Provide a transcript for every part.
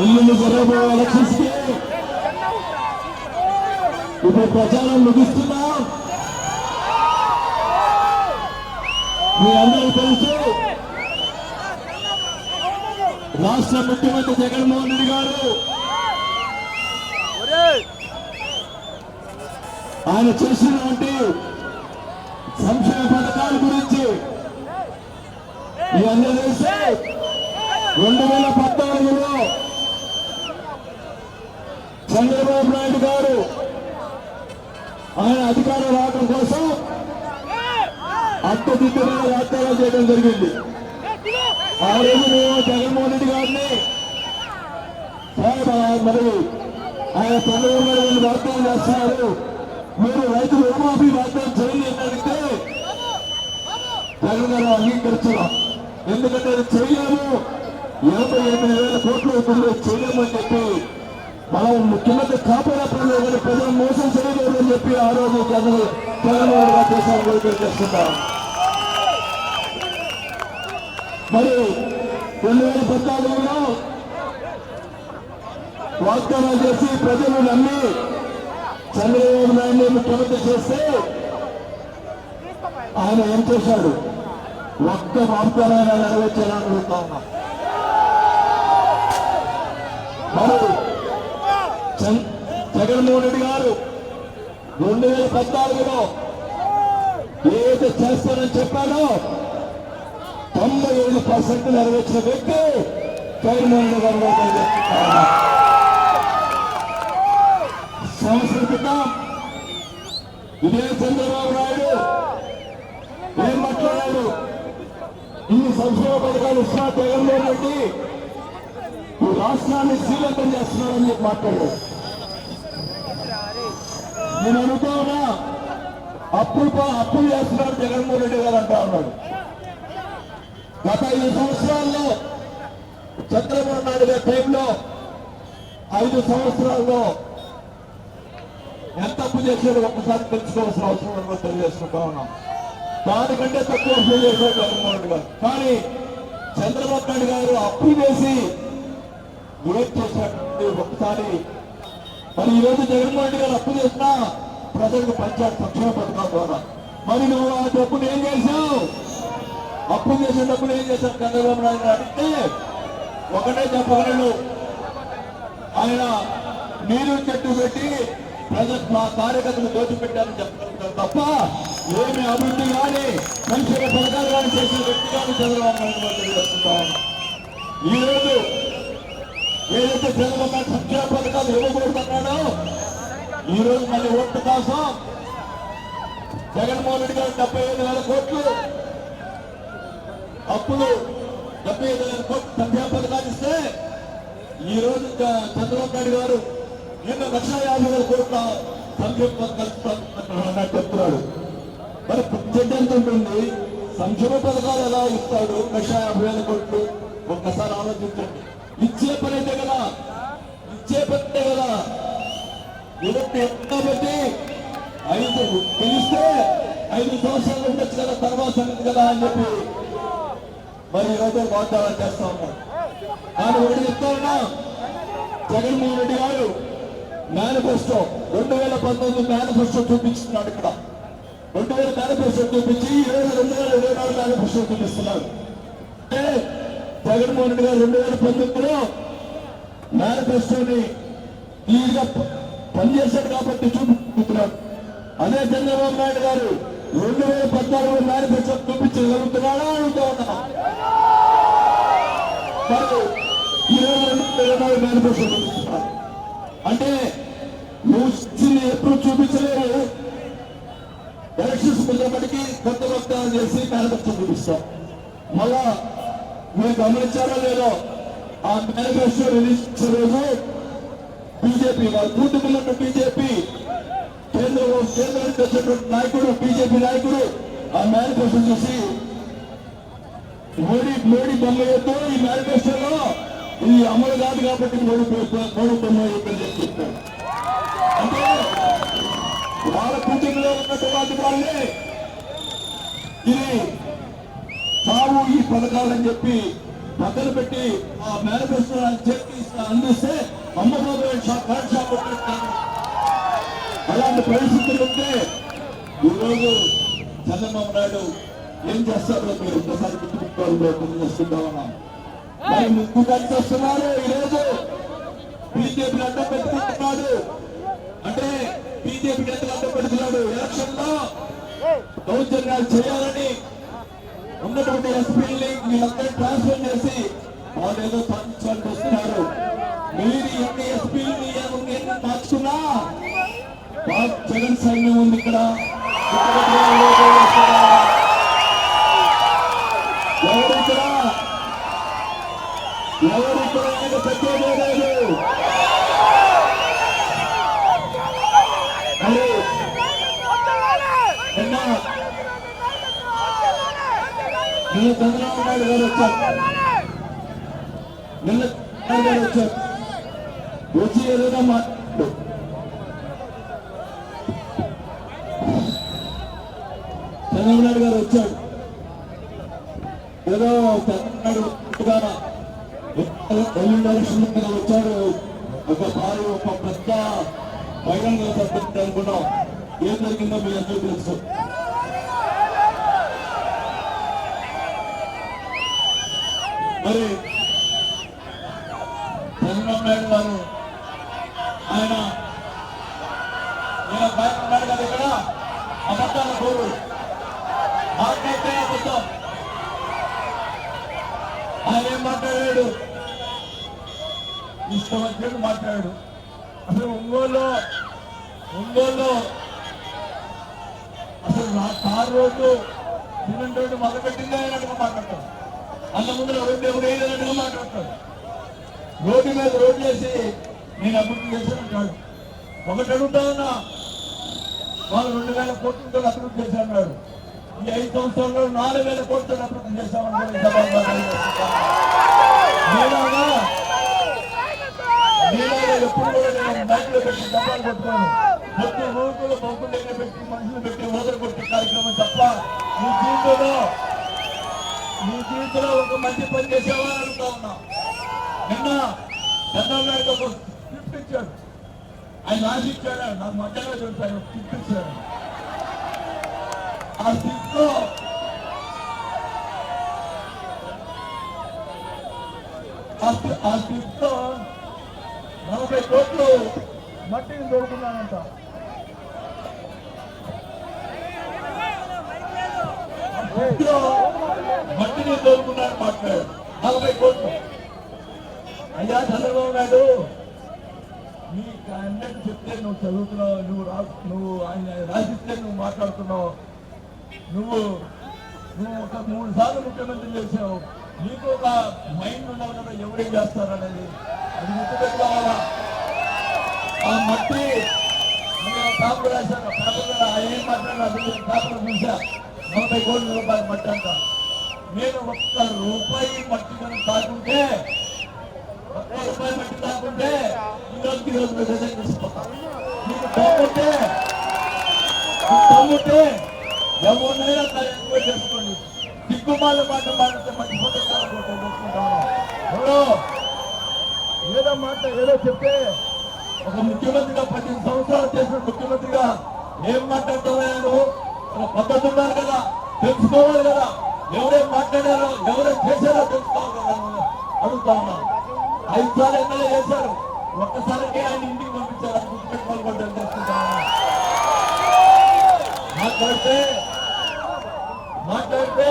ఎల్లుండి జరగబోయే ఎలక్షన్స్కి ఇప్పుడు ప్రచారం ముగిస్తున్నా. మీ అందరూ తెలుసు రాష్ట్ర ముఖ్యమంత్రి జగన్మోహన్ రెడ్డి గారు ఆయన చేసినటువంటి సంక్షేమ పథకాల గురించి మీ అందరూ తెలుసు. రెండు వేల పద్నాలుగులో చంద్రబాబు నాయుడు గారు ఆయన అధికారం రావడం కోసం అత్యధికమైన వాగ్దానాలు చేయడం జరిగింది. ఆ రోజు మేము జగన్మోహన్ రెడ్డి గారిని మరి ఆయన చంద్రబాబు నాయుడు గారిని వాగ్దానం చేస్తున్నారు. మీరు రైతు రుణమాఫీ వాగ్దానం చేయండి అని అడిగితే జగన్ గారు అంగీకరించడం. ఎందుకంటే అది చేయలేము. ఎనభై ఎనిమిది వేల కోట్లు అవుతుంది చేయలేమని చెప్పి మనం ముఖ్యమంత్రి కాపాడప్పుడు కానీ ప్రజలు మోసం చేయలేదు అని చెప్పి ఆ రోజు జగన్ తెలంగాణ గారు దేశాన్ని చేస్తున్నారు. మరి రెండు వేల పద్నాలుగులో వాగ్దానాలు చేసి ప్రజలు నమ్మి చంద్రబాబు నాయుడు ముఖ్యమంత్రి చేస్తే ఆయన ఏం చేశాడు? ఒక్క వాగ్దానాన్ని నెరవేర్చాలని అడుగుతా ఉన్నా. మరి జగన్మోహన్ రెడ్డి గారు రెండు వేల పద్నాలుగులో ఏదైతే చేస్తానని చెప్పాడో తొంభై ఏడు పర్సెంట్ నెరవేర్చిన వ్యక్తి జగన్మోహన్ రెడ్డి గారు సంవత్సరం క్రితం ఇదే చంద్రబాబు నాయుడు ఏం మాట్లాడాడు? ఈ సంక్షేమ పథకాలు ఇస్తున్నా జగన్మోహన్ రెడ్డి. ఈ రాష్ట్రాన్ని శ్రీలంకం చేస్తున్నారని చెప్పి మాట్లాడారు నేను అనుకోనా? అప్పు అప్పులు అప్పులు చేస్తున్నాడు జగన్మోహన్ రెడ్డి గారు అంటా ఉన్నాడు. గత ఐదు సంవత్సరాల్లో చంద్రబాబు నాయుడు గారి టైంలో ఐదు సంవత్సరాల్లో ఎంత అప్పు చేశాడు ఒక్కసారి తెలుసుకోవాల్సిన అవసరం ఉందో తెలియజేసుకుంటా ఉన్నాం. దానికంటే తక్కువ అప్పు చేశాడు జగన్మోహన్ రెడ్డి గారు. కానీ చంద్రబాబు నాయుడు గారు అప్పు చేసి ఏం చేశాడు? ఒకసారి మరి ఈరోజు జగన్మోహన్ రెడ్డి గారు అప్పు చేసిన ప్రజలకు పంచాయతీ సంక్షేమ పథకాల ద్వారా. మరి నువ్వు ఆ డబ్బులు ఏం చేశావు? అప్పు చేసిన డబ్బులు ఏం చేశావు? చంద్రబాబు నాయుడు గారు అడిగితే ఒకటే చెప్పగలడు. ఆయన నీరు చెట్టు పెట్టి ప్రజలు మా కార్యకర్తలు దోచిపెట్టారని చెప్పగలుగుతారు తప్ప ఏమి అభివృద్ధి కానీ సంక్షేమ పథకాలు కానీ చేసిన వ్యక్తి కానీ చంద్రబాబు నాయుడు గారు. ఈరోజు ఏదైతే చంద్రబాబు సంక్షేమ పథకాలు ఇవ్వకూడదన్నాడో ఈ రోజు మళ్ళీ ఓట్ల కోసం జగన్మోహన్ రెడ్డి గారు డెబ్బై ఐదు వేల కోట్లు అప్పులు డెబ్బై ఐదు వేల కోట్లు సంక్షేమ పథకాలు ఇస్తే ఈ రోజు చంద్రబాబు నాయుడు గారు నిన్న లక్ష యాభై వేల కోట్ల సంక్షేమ పథకాలు చెప్తున్నాడు. మరి బడ్జెట్ ఎంత ఉంటుంది? సంక్షేమ పథకాలు ఎలా ఇస్తాడు? లక్ష యాభై వేల కోట్లు? ఒక్కసారి ఆలోచించండి. ఇచ్చే పని అయితే కదా ఇచ్చే పని అయితే కదా కాబట్టి ఐదు తెలిస్తే ఐదు సంవత్సరాలు ఉండొచ్చు కదా తర్వాత కదా అని చెప్పి మరి ఈరోజు వాగ్దానం చేస్తా ఉన్నాం. కానీ ఒకటి చెప్తా ఉన్నా జగన్మోహన్ రెడ్డి గారు మేనిఫెస్టో రెండు వేల పంతొమ్మిది మేనిఫెస్టో చూపించుకున్నాడు ఇక్కడ. రెండు వేల మేనిఫెస్టో చూపించి ఇరవై రెండు వేల ఇరవై నాలుగు మేనిఫెస్టో చూపిస్తున్నాడు అంటే జగన్మోహన్ రెడ్డి గారు రెండు వేల పంతొమ్మిదిలో మేనిఫెస్టోని క్లియర్గా పనిచేశాడు కాబట్టి చూపిస్తున్నాడు. అదే చంద్రబాబు నాయుడు గారు రెండు వేల పద్నాలుగు మేనిఫెస్టో చూపించగలుగుతున్నాడా అడుగుతా ఉన్నా ఈరోజు రెండు వేల ఇరవై నాలుగు మేనిఫెస్టో చూపిస్తున్నారు అంటే నువ్వు ఎప్పుడు చూపించలేరు. ఎలక్షన్స్ ముందప్పటికీ కొత్త వాగ్దానం చేసి మేనిఫెస్టో చూపిస్తాం. మళ్ళా మీరు గమనించారో లేదో ఆ మేనిఫెస్టో రిలీజ్ చేసే రోజు బీజేపీ వాళ్ళ కూతురులో బీజేపీ కేంద్ర కేంద్రం వచ్చినటువంటి నాయకుడు బీజేపీ నాయకుడు ఆ మేనిఫెస్టో చూసి మోడీ మోడీ బొమ్మయ్యతో ఈ మేనిఫెస్టోలో ఇది అమలు కాదు కాబట్టి మోడీ మోడీ బొమ్మయ్యని వేయమని చెప్పి అంటే వాళ్ళ కూతురులో ఉన్నటువంటి వాళ్ళే. ఇది తావు ఈ పథకాలని చెప్పి పక్కన పెట్టి ఆ మేనిఫెస్టో చెప్పి అందిస్తే అమ్మబాబు షాప్ కరెంట్ షాప్ అలాంటి పరిస్థితులు ఉంటే ఈరోజు చంద్రబాబు నాయుడు ఏం చేస్తారో మీరు ఒక్కసారి గుర్తుపెట్టుకోవాలి చేస్తుంటామన్నా మరి ముక్కు కనిపిస్తున్నారు ఈరోజు. బీజేపీ అడ్డం పెట్టుకుంటున్నాడు. అంటే బీజేపీ నేతలు అడ్డం పెడుతున్నాడు? ఎలక్షన్లో దౌర్జన్యాలు చేయాలని ఉన్నటువంటి ఎస్పీని వీళ్ళందరూ ట్రాన్స్ఫర్ చేసి వాళ్ళేదో ఏదో వస్తున్నారు మీరు ఎన్ని ఎస్పీని ఎన్ని మార్చుకున్నా జగన్ సైన్యం ఉంది ఇక్కడ ఎవరు ఇక్కడ ఎవరు ఇక్కడ ఆయన పెట్టేదే లేదు మరి నిన్న నిన్న చంద్రబాబు నాయుడు గారు వచ్చారు నిన్న చంద్రబాబు గారు వచ్చారు వచ్చి ఏదైనా మాట్లాడు. చంద్రబాబు నాయుడు గారు వచ్చాడు. ఏదో చంద్రబాబు నాయుడు వచ్చాడు. ఒక భారీ ఒక పెద్ద బహిరంగ సభ్యులు అనుకున్నాం. ఏం జరిగిందో మీ అందరూ తెలుసు. మరి చంద్రబాబు నాయుడు గారు ఆయన నేను బయట ఉన్నాడు కదా ఇక్కడ అబద్ధాల కోరు మాట్లాడితే అబద్ధం. ఆయన ఏం మాట్లాడాడు? ఇష్టం వచ్చినట్టు మాట్లాడాడు. అసలు ఒంగోలు ఒంగోలు అసలు నా కారు రోడ్డు సిమెంట్ రోడ్డు మొదలుపెట్టిందే అన్నట్టుగా మాట్లాడతాడు. అంత ముందు రోడ్డు ఎవరు వేయలేనట్టుగా మాట్లాడతాడు. రోడ్డు మీద రోడ్డు వేసి నేను అభివృద్ధి చేశానంటాడు ఒకటి అడుగుతా ఉన్నా వాళ్ళు రెండు వేల కోట్లతో అభివృద్ధి చేశాడు ఈ ఐదు సంవత్సరాల్లో నాలుగు వేల కోట్లతో అభివృద్ధి చేశామని ఎప్పుడు కూడా నేను బయటలో పెట్టి డబ్బాలు కొట్టుకోను. మొత్తం రోజులు బొగ్గు దగ్గర పెట్టి మనుషులు పెట్టి ఓదలు కొట్టే కార్యక్రమం తప్ప నీ జీవితంలో నీ జీవితంలో ఒక మంచి పని చేసావా అని అడుగుతా ఉన్నా నిన్న చంద్రబాబు నాయుడు ఒక స్క్రిప్ట్ ఇచ్చాడు ఆయన ఆశించాడు నాకు మధ్యలో చూస్తాను స్క్రిప్ట్ ఇచ్చాడు ఆ స్క్రిప్ట్లో ఆ దొరుకున్నాను నలభై కోట్లు అయ్యా చంద్రబాబు నాయుడు నీ అన్నట్టు చెప్తే నువ్వు చదువుతున్నావు నువ్వు రా నువ్వు ఆయన రాసిస్తే నువ్వు మాట్లాడుతున్నావు నువ్వు నువ్వు ఒక మూడు సార్లు ముఖ్యమంత్రి చేసావు నీకు ఒక మైండ్ ఉండాలి కదా ఎవరేం చేస్తారనేది అది గుర్తుపెట్టుకోవాలా ఆ మట్టి పేపర్ రాశారు పేపర్ ఏం మాట్లాడారు అది పేపర్ చూసా నలభై కోట్ల రూపాయలు మట్టి అంటారు నేను ఒక్క రూపాయి మట్టి తాకుంటే ఒక్క రూపాయి పట్టి తాకుంటే ఈ ఈరోజు ఈ రోజు రిజైన్ చేసుకుంటా. నీకు దమ్ముంటే దమ్ముంటే ఎవరినైనా సరే ఎంక్వైరీ చేసుకోండి. దిక్కుమాల మాట మాట్లాడితే మర్చిపోతే ఫోటో ఎవరో ఏదో మాట ఏదో చెప్తే ఒక ముఖ్యమంత్రిగా పద్దెనిమిది సంవత్సరాలు చేసిన ముఖ్యమంత్రిగా ఏం మాట్లాడుతున్నాడు ఒక పద్ధతి ఉండాలి కదా తెలుసుకోవాలి కదా. ఎవరే మాట్లాడారో ఎవరే చేశారో తెలుసుకోవాలి కదా అడుగుతా ఉన్నా ఐదు సార్లు ఎమ్మెల్యే చేశారు. ఒక్కసారికి ఆయన ఇంటికి పంపించారు. గుర్తుపెట్టుకోవాలి కూడా మాట్లాడితే మాట్లాడితే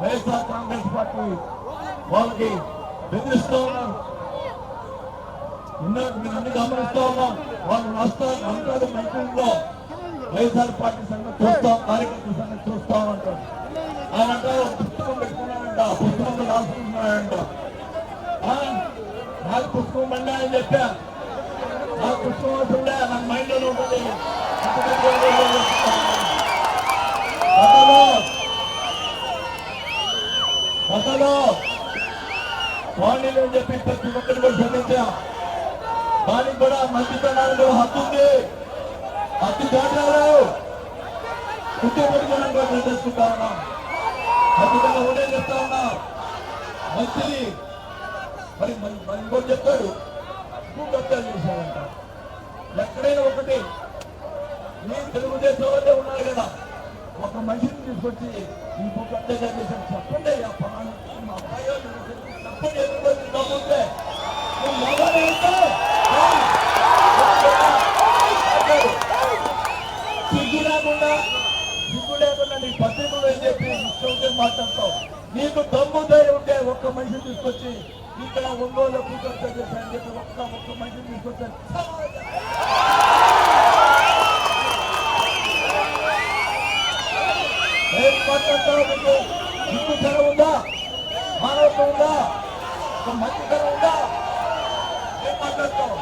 వైఎస్ఆర్ కాంగ్రెస్ పార్టీ వాళ్ళకి బెదిరిస్తూ ఉన్నారు. ఇందాక మేము అన్ని గమనిస్తూ ఉన్నాం వాళ్ళు రాష్ట్రాలు అంటారు మంత్రుల్లో. వైఎస్ఆర్ పార్టీ సంగతి చూస్తాం కార్యకర్త సంగతి చూస్తాం అంటారు. ఆయన పుస్తకం పెట్టుకున్నాడంట ఆ రాసుకుంటున్నాడంట నాకు పుస్తకం మళ్ళీ అని చెప్పా నాకు పుస్తకం వస్తుండే నాకు మైండ్లో ఉంటుంది గతంలో గతంలో చెప్పి ప్రతి ఒక్కరు కూడా దానికి కూడా హక్కు ఉంది హక్కు దాటారు ఉంటే పెట్టుకోవడం ఉన్నాం ఖచ్చితంగా ఒకటే చెప్తా ఉన్నా మంచిది మరి మరి ఇంకోటి చెప్తాడు భూకబ్జాలు చేశాడంట ఎక్కడైనా ఒకటి మీ తెలుగుదేశం వాళ్ళే ఉన్నారు కదా ఒక మనిషిని తీసుకొచ్చి ఈ భూకబ్జా చేశాను చెప్పండి అయ్యా పలానా మా అబ్బాయి చెప్పండి ఎందుకు తప్పుంటే నువ్వు మగాడే సిగ్గు లేకుండా సిగ్గు లేకుండా నీ చెప్పి ఇష్టం ఉంటే మాట్లాడతావు. నీకు దమ్ము ధైర్యం ఉంటే ఒక్క మనిషిని తీసుకొచ్చి ఇక్కడ ఒంగోలు కూతురు చేశాను చెప్పి ఒక్క ఒక్క మనిషిని తీసుకొచ్చాను ఏం మాట్లాడతావు నీకు? సిగ్గు ధర ఉందా? మానవత్వం ఉందా? ఒక మంచి ధర ఉందా? ఏం మాట్లాడతావు?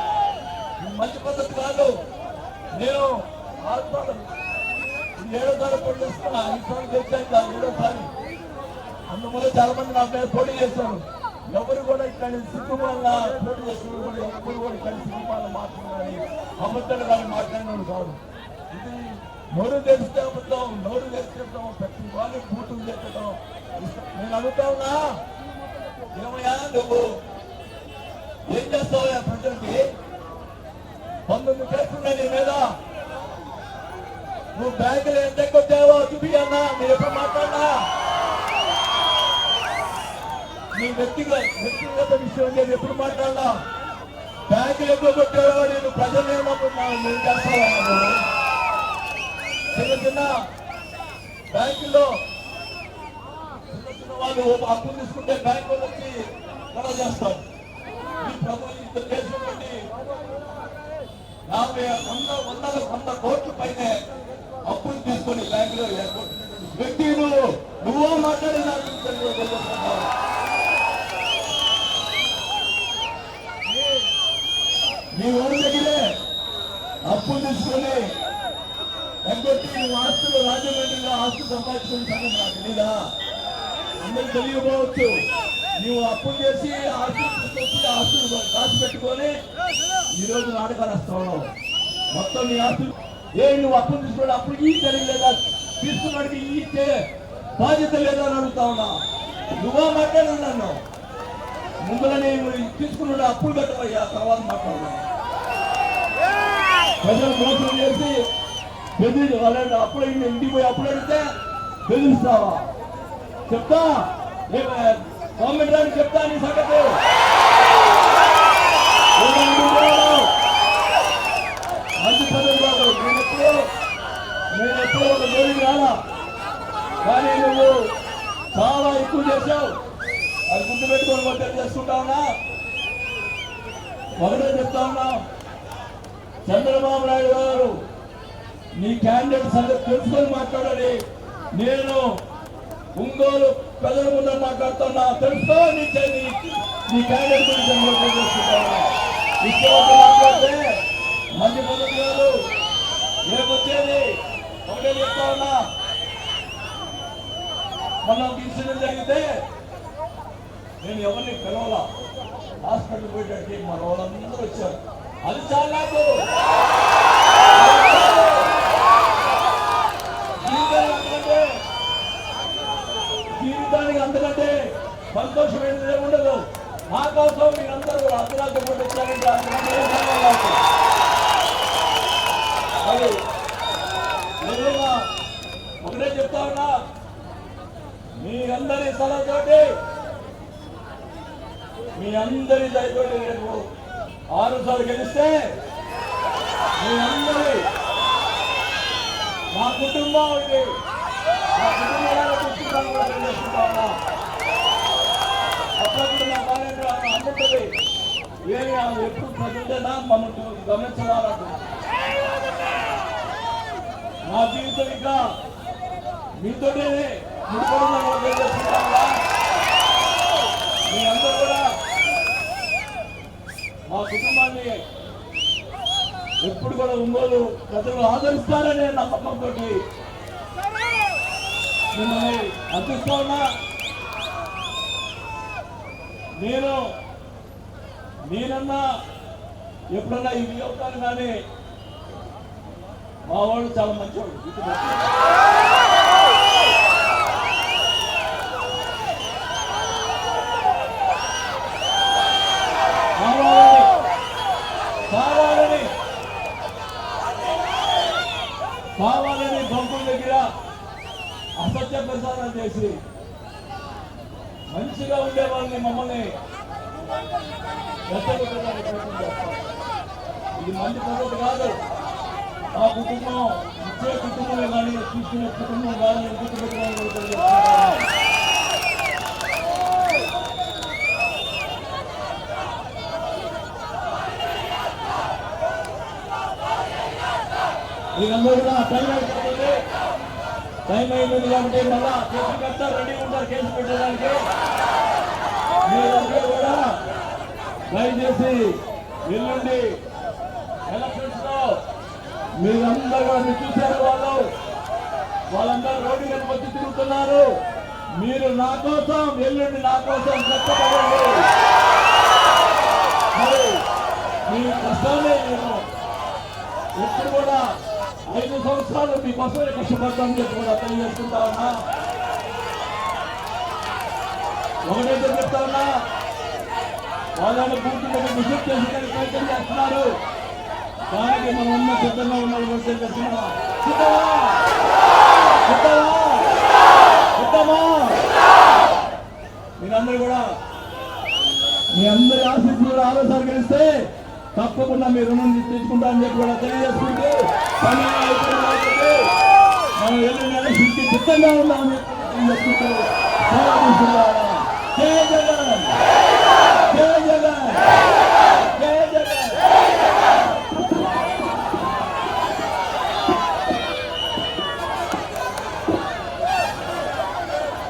మంచి పద్ధతి కాదు. నేను ఆత్మ ఆత్మలు ఏడోసారి పోటీ చేస్తున్నా ఈసారి తెచ్చాక ఏడోసారి అందువల్ల చాలా మంది నా మీద పోటీ చేశారు ఎవరు కూడా ఇక్కడ సిగ్గుమాల పోటీ చేస్తున్నారు కూడా ఎవరు కూడా ఇక్కడ సిగ్గుమాల మాట్లాడాలి అబద్ధాలు కానీ మాట్లాడినాడు కాదు. ఇది నోరు తెరిస్తే అబద్ధం నోరు తెరిస్తే ప్రతి వాళ్ళు బూతులు చేస్తడం నేను అడుగుతా ఉన్నా ఏమయ్యా నువ్వు? ఏం చేస్తావయ్యా ప్రజలకి? పంతొమ్మిది కేసులు నీ మీద. నువ్వు బ్యాంకులు ఎంత కొట్టావో చూపి అన్నా మీరు ఎప్పుడు మాట్లాడినా నీ వ్యక్తిగత వ్యక్తిగత విషయం నేను ఎప్పుడు మాట్లాడినా బ్యాంకులు ఎక్కువ కొట్టావో నేను ప్రజలు ఏమనుకున్నాను నేను చేస్తావా చిన్న చిన్న బ్యాంకుల్లో చిన్న చిన్న వాళ్ళు అప్పు తీసుకుంటే బ్యాంకు వచ్చి గొడవ చేస్తారు. ఈ ప్రభుత్వం చేసినటువంటి యాభై వంద వందల వంద కోట్ల పైనే అప్పులు తీసుకొని బ్యాంకులో ఎగ్గొట్టినటువంటి వ్యక్తి నువ్వు నువ్వు మాట్లాడిన నీ ఊరి దగ్గరే అప్పులు తీసుకొని ఎగ్గొట్టి నువ్వు ఆస్తులు రాజమండ్రిలో ఆస్తులు సంపాదించుకుని సంగతి నాకు తెలీదా? అందరికి తెలియకపోవచ్చు. నువ్వు అప్పులు చేసి ఆస్తులు తీసుకొచ్చి ఆస్తులు దాచిపెట్టుకొని ఈరోజు నాటకాలు వస్తావు. మొత్తం నీ ఆస్తులు ఏ నువ్వు అప్పులు తీసుకోవడం అప్పుడు ఈ తెలియలేదా తీసుకున్నాడికి ఈ ఇచ్చే బాధ్యత లేదా అని అడుగుతా ఉన్నా. నువ్వా మాట్లాడు నన్ను ముందులనే తీసుకున్నాడు అప్పులు కట్టవయ్యా తర్వాత మాట్లాడదా. ప్రజలు మోసం చేసి బెదిరి వాళ్ళని అప్పుడు ఇంటికి పోయి అప్పుడు అడిగితే బెదిరిస్తావా? చెప్తా? గవర్నమెంట్ రాని చెప్తా నీ సంగతి? నేను ఎప్పుడు ఒక జోలికి రాలా. కానీ నువ్వు చాలా ఎక్కువ చేశావు. అది గుర్తు పెట్టుకొని వంట చేసుకుంటా ఉన్నా. ఒకటే చెప్తా ఉన్నా. చంద్రబాబు నాయుడు గారు నీ క్యాండిడేట్ సంగతి తెలుసుకొని మాట్లాడాలి నేను ఒంగోలు ప్రజల ముందు మాట్లాడుతున్నా. తెలుసుకో నీ నీ- క్యాండిడేట్ గురించి నేను ఓట్లు మాట్లాడితే మంచి పద్ధతి కాదు రేపొచ్చేది ఒకటే చెప్తా ఉన్నా. మనం తీసుకోవడం జరిగితే నేను ఎవరిని పిలవలా? హాస్పిటల్ పోయేటట్టు మన వాళ్ళందరూ వచ్చారు. అది చాలా నాకు. జీవితానికి అంతకంటే జీవితానికి అంతకంటే సంతోషమైనది ఉండదు. నా కోసం మీరందరూ కూడా అర్ధరాత్రి పూట ఇచ్చారంటే అంతకంటే ఏం కావాలి నాకు? అది నిజంగా ఒకటే చెప్తా ఉన్నా మీ అందరి సలహాతోటి మీ అందరి దయతోటి రేపు ఆరు సార్లు గెలిస్తే మీ అందరి మా కుటుంబం ఇది. మా కుటుంబాల పుస్తకాలు కూడా చేసుకుంటామా అప్పుడప్పుడు నా కార్యక్రమం అందుతుంది ఏమి ఆమె ఎప్పుడు చదివితేనా మమ్మల్ని గమనించవాలంట నా జీవితం ఇంకా మీతోనే మీ అందరూ కూడా మా కుటుంబాన్ని ఎప్పుడు కూడా ఒంగోలు ప్రజలు ఆదరిస్తారనే నమ్మకంతో మిమ్మల్ని అందిస్తా ఉన్నా. నేను నేనన్నా ఎప్పుడన్నా ఇది అవుతాను కానీ మా వాడు చాలా మంచివాడు మధ్య ప్రసారం చేసి మంచిగా ఉండే వాళ్ళని మమ్మల్ని ఇది మంచి పద్ధతి కాదు. ఆ కుటుంబం ఇచ్చే కుటుంబమే కానీ తీసుకునే కుటుంబం కాదని గుర్తుపెట్టుకోవాలని తెలియజేస్తున్నాను. మీరందరూ కూడా టైం అయిపోయింది కాబట్టి మళ్ళా కేసు రెడీ ఉంటారు కేసు పెట్టడానికి మీరందరూ కూడా దయచేసి ఎల్లుండి ఎలక్షన్స్లో మీరందరూ కూడా మీరు చూశారు వాళ్ళు వాళ్ళందరూ రోడ్డు మీద వచ్చి తిరుగుతున్నారు. మీరు నా కోసం ఎల్లుండి నా కోసం కష్టపడండి మీ కష్టాలే నేను ఎప్పుడు కూడా ఐదు సంవత్సరాలు మీకోసమే కష్టపడతామని చెప్పి కూడా తెలియజేసుకుంటా ఉన్నా. ఒకటైతే చెప్తా ఉన్నా. వాళ్ళని పూర్తిగా విజిట్ చేసి ప్రయత్నం చేస్తున్నారు. దానికి మనం ఉన్న సిద్ధంగా ఉన్న విషయం చేస్తున్నా సిద్ధమా? సిద్ధమా? సిద్ధమా? మీరందరూ కూడా మీ అందరి ఆశీస్సులు కూడా ఆలోచన కలిస్తే తప్పకుండా మీ రుణం తెచ్చుకుంటా అని చెప్పి కూడా తెలియజేసుకుంటూ సమయం సిద్ధంగా ఉన్నామని చెప్తూ జగన్! జగన్!